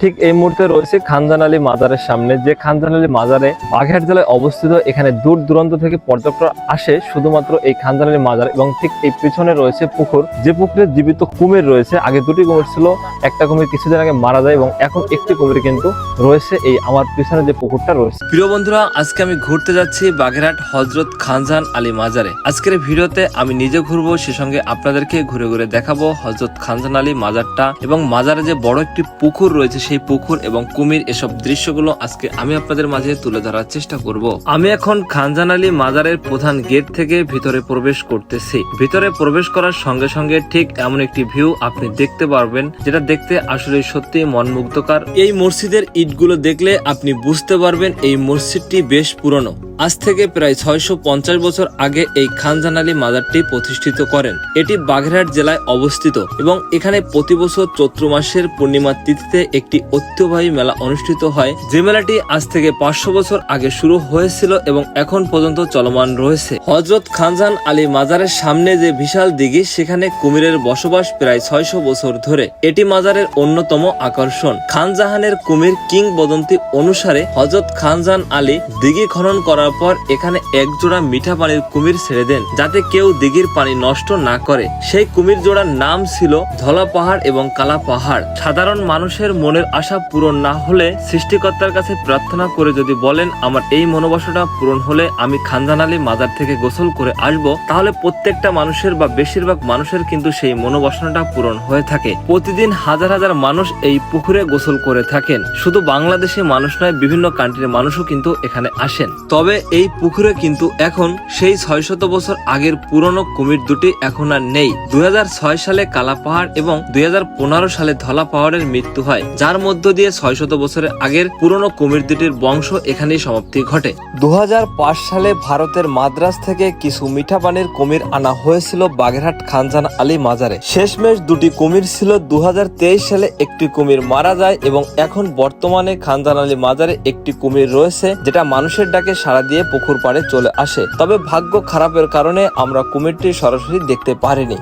ঠিক এই মুহূর্তে রয়েছে খানজান আলী মাজারের সামনে, যে খানজান আলী মাজারে বাঘের জেলায় অবস্থিত এখানে দূর দূরান্ত থেকে পর্যটকরা আসে, শুধুমাত্র এই খানজান আলী মাজার এবং ঠিক এই পিছনে রয়েছে পুকুর, যে পুকুরে জীবিত কুমির রয়েছে, আগে দুটি কুমির ছিল, একটা কুমির কিছুদিন আগে মারা যায় এবং এখন একটি কুমির কিন্তু রয়েছে এই আমার পিছনে যে পুকুরটা রয়েছে। প্রিয় বন্ধুরা, আজকে আমি ঘুরতে যাচ্ছি বাগেরহাট হজরত খানজান আলী মাজারে। আজকের ভিডিওতে আমি নিজে ঘুরবো, সে সঙ্গে আপনাদেরকে ঘুরে ঘুরে দেখাবো হজরত খানজান আলী মাজারটা এবং মাজারে যে বড় একটি পুকুর রয়েছে সেই পুকুর এবং কুমির এসব দৃশ্যগুলো আজকে আমি আপনাদের মাঝে তুলে ধরার চেষ্টা করব। আমি এখন খানজান আলী মাজারের প্রধান গেট থেকে ভিতরে প্রবেশ করতেছি। ভিতরে প্রবেশ করার সঙ্গে সঙ্গে ঠিক এমন একটি ভিউ আপনি দেখতে পারবেন, যেটা দেখতে আসলে সত্যি মনমুগ্ধকর। এই মসজিদের ইটগুলো দেখলে আপনি বুঝতে পারবেন এই মসজিদটি বেশ পুরনো। আজ থেকে প্রায় ছয়শো পঞ্চাশ বছর আগে এই খানজান আলী মাজারটি প্রতিষ্ঠিত করেন। এটি বাগেরহাট জেলায় অবস্থিত এবং এখানে প্রতি বছর চৈত্র মাসের পূর্ণিমা তিথিতে একটি ঐতিহ্যবাহী মেলা অনুষ্ঠিত হয়। যে মেলাটি আজ থেকে পাঁচশো বছর আগে শুরু হয়েছিল এবং এখন পর্যন্ত চলমান রয়েছে। হজরত খানজান আলী মাজারের সামনে যে বিশাল দিঘি, সেখানে কুমিরের বসবাস প্রায় ছয়শো বছর ধরে। এটি মাজারের অন্যতম আকর্ষণ। খানজাহানের কুমির কিংবদন্তি অনুসারে হজরত খানজান আলী দিঘি খনন করার পর এখানে এক জোড়া মিঠা পানির কুমির ছেড়ে দেন, যাতে কেউ দিঘির পানি নষ্ট না করে। সেই কুমির জোড়ার নাম ছিল ধলা পাহাড় এবং কালা পাহাড়। সাধারণ মানুষের মনের আশা পূরণ না হলে সৃষ্টিকর্তার কাছে প্রার্থনা করে যদি বলেন, আমার এই মনোবাসনা পূরণ হলে আমি খানজান আলী মাজার থেকে গোসল করে আসব, তাহলে প্রত্যেকটা মানুষের বা বেশিরভাগ মানুষের কিন্তু সেই মনোবাসনাটা পূরণ হয়ে থাকে। প্রতিদিন হাজার হাজার মানুষ এই পুকুরে গোসল করে থাকেন। শুধু বাংলাদেশে মানুষ নয়, বিভিন্ন কান্ট্রির মানুষও কিন্তু এখানে আসেন। তবে এই পুকুরে কিন্তু এখন সেই ছয় শত বছর আগের পুরনো কুমির দুটি এখন আর নেই। দুই সালে কালা পাহাড় এবং দুই সালে ধলা পাহাড়ের মৃত্যু হয়, যার মধ্য দিয়ে ছয় শত বছরের আগের পুরনো কুমির দুটির বংশ এখানেই সমাপ্তি ঘটে। দু সালে ভারতের মাদ্রাজ থেকে কিছু মিঠা পানির কুমির আনা হয়েছিল বাগেরহাট খানজান আলী মাজারে। শেষমেশ দুটি কুমির ছিল। দু হাজার তেইশ সালে একটি কুমির মারা যায় এবং এখন বর্তমানে খানজান আলী মাজারে একটি কুমির রয়েছে, যেটা মানুষের ডাকে সাড়া দিয়ে পুকুর পাড়ে চলে আসে। তবে ভাগ্য খারাপের কারণে আমরা কুমিরটি সরাসরি দেখতে পারিনি।